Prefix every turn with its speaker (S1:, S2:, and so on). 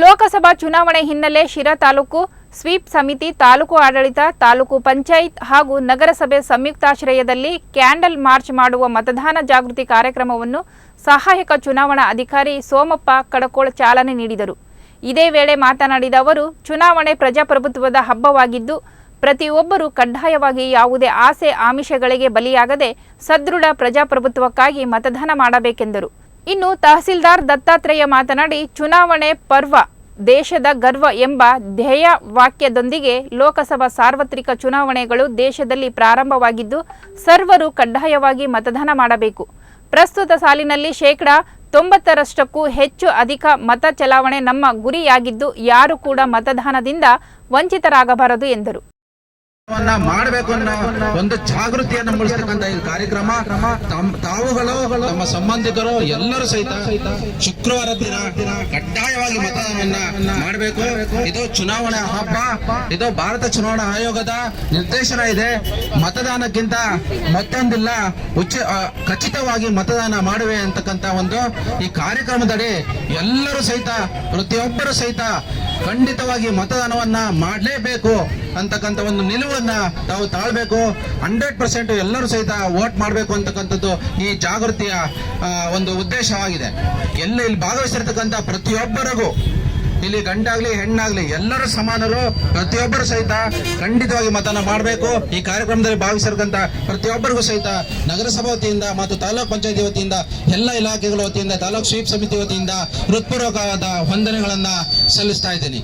S1: ಲೋಕಸಭಾ ಚುನಾವಣೆ ಹಿನ್ನೆಲೆ ಶಿರಾ ತಾಲೂಕು ಸ್ವೀಪ್ ಸಮಿತಿ ತಾಲೂಕು ಆಡಳಿತ, ತಾಲೂಕು ಪಂಚಾಯತ್ ಹಾಗೂ ನಗರಸಭೆ ಸಂಯುಕ್ತಾಶ್ರಯದಲ್ಲಿ ಕ್ಯಾಂಡಲ್ ಮಾರ್ಚ್ ಮಾಡುವ ಮತದಾನ ಜಾಗೃತಿ ಕಾರ್ಯಕ್ರಮವನ್ನು ಸಹಾಯಕ ಚುನಾವಣಾ ಅಧಿಕಾರಿ ಸೋಮಪ್ಪ ಕಡಕೋಳ ಚಾಲನೆ ನೀಡಿದರು. ಇದೇ ವೇಳೆ ಮಾತನಾಡಿದ ಅವರು, ಚುನಾವಣೆ ಪ್ರಜಾಪ್ರಭುತ್ವದ ಹಬ್ಬವಾಗಿದ್ದು, ಪ್ರತಿಯೊಬ್ಬರೂ ಕಡ್ಡಾಯವಾಗಿ ಯಾವುದೇ ಆಸೆ ಆಮಿಷಗಳಿಗೆ ಬಲಿಯಾಗದೆ ಸದೃಢ ಪ್ರಜಾಪ್ರಭುತ್ವಕ್ಕಾಗಿ ಮತದಾನ ಮಾಡಬೇಕೆಂದರು. ಇನ್ನು ತಹಸೀಲ್ದಾರ್ ದತ್ತಾತ್ರೇಯ ಮಾತನಾಡಿ, ಚುನಾವಣೆ ಪರ್ವ ದೇಶದ ಗರ್ವ ಎಂಬ ಧ್ಯೇಯ ವಾಕ್ಯದೊಂದಿಗೆ ಲೋಕಸಭಾ ಸಾರ್ವತ್ರಿಕ ಚುನಾವಣೆಗಳು ದೇಶದಲ್ಲಿ ಪ್ರಾರಂಭವಾಗಿದ್ದು, ಸರ್ವರು ಕಡ್ಡಾಯವಾಗಿ ಮತದಾನ ಮಾಡಬೇಕು. ಪ್ರಸ್ತುತ ಸಾಲಿನಲ್ಲಿ ಶೇಕಡಾ ತೊಂಬತ್ತರಷ್ಟಕ್ಕೂ ಹೆಚ್ಚು ಅಧಿಕ ಮತ ಚಲಾವಣೆ ನಮ್ಮ ಗುರಿಯಾಗಿದ್ದು, ಯಾರು ಕೂಡ ಮತದಾನದಿಂದ ವಂಚಿತರಾಗಬಾರದು ಎಂದರು.
S2: ಮಾಡಬೇಕು ಅನ್ನೋ ಒಂದು ಜಾಗೃತಿಯನ್ನು ಮೂಡಿಸ್ತಕ್ಕಂತ ಈ ಕಾರ್ಯಕ್ರಮ. ತಾವುಗಳು, ತಮ್ಮ ಸಂಬಂಧಿಕರು ಎಲ್ಲರೂ ಸಹಿತ ಶುಕ್ರವಾರ ದಿನ ಕಡ್ಡಾಯವಾಗಿ ಮತದಾನವನ್ನ ಮಾಡಬೇಕು. ಇದು ಚುನಾವಣಾ ಹಬ್ಬ. ಇದು ಭಾರತ ಚುನಾವಣಾ ಆಯೋಗದ ನಿರ್ದೇಶನ ಇದೆ. ಮತದಾನಕ್ಕಿಂತ ಮತ್ತೊಂದಿಲ್ಲ, ಉಚ್ಚ ಖಚಿತವಾಗಿ ಮತದಾನ ಮಾಡುವೆ ಅಂತಕ್ಕಂತ ಒಂದು ಈ ಕಾರ್ಯಕ್ರಮದಡಿ ಎಲ್ಲರೂ ಸಹಿತ, ಪ್ರತಿಯೊಬ್ಬರು ಸಹಿತ ಖಂಡಿತವಾಗಿ ಮತದಾನವನ್ನ ಮಾಡಲೇಬೇಕು. ಅಂತಕ್ಕಂಥ ಒಂದು ನಿಲುವನ್ನ ತಾವು ತಾಳ್ಬೇಕು. ಹಂಡ್ರೆಡ್ ಪರ್ಸೆಂಟ್ ಎಲ್ಲರೂ ಸಹಿತ ವೋಟ್ ಮಾಡಬೇಕು ಅಂತಕ್ಕಂಥದ್ದು ಈ ಜಾಗೃತಿಯ ಒಂದು ಉದ್ದೇಶವಾಗಿದೆ ಎಲ್ಲ ಇಲ್ಲಿ ಭಾಗವಹಿಸಿರ್ತಕ್ಕಂಥ ಪ್ರತಿಯೊಬ್ಬರಿಗೂ, ಇಲ್ಲಿ ಗಂಡಾಗ್ಲಿ, ಹೆಣ್ಣಾಗ್ಲಿ ಎಲ್ಲರೂ ಸಮಾನರು, ಪ್ರತಿಯೊಬ್ಬರು ಸಹಿತ ಖಂಡಿತವಾಗಿ ಮತದಾನ ಮಾಡಬೇಕು. ಈ ಕಾರ್ಯಕ್ರಮದಲ್ಲಿ ಭಾಗವಹಿಸಿರ್ತಕ್ಕಂಥ ಪ್ರತಿಯೊಬ್ಬರಿಗೂ ಸಹಿತ ನಗರಸಭಾ ವತಿಯಿಂದ ಮತ್ತು ತಾಲೂಕ್ ಪಂಚಾಯತಿ ವತಿಯಿಂದ, ಎಲ್ಲ ಇಲಾಖೆಗಳ ವತಿಯಿಂದ, ತಾಲೂಕ್ ಸ್ವೀಪ್ ಸಮಿತಿ ವತಿಯಿಂದ ಹೃತ್ಪೂರ್ವಕವಾದ ವಂದನೆಗಳನ್ನ ಸಲ್ಲಿಸ್ತಾ ಇದ್ದೀನಿ.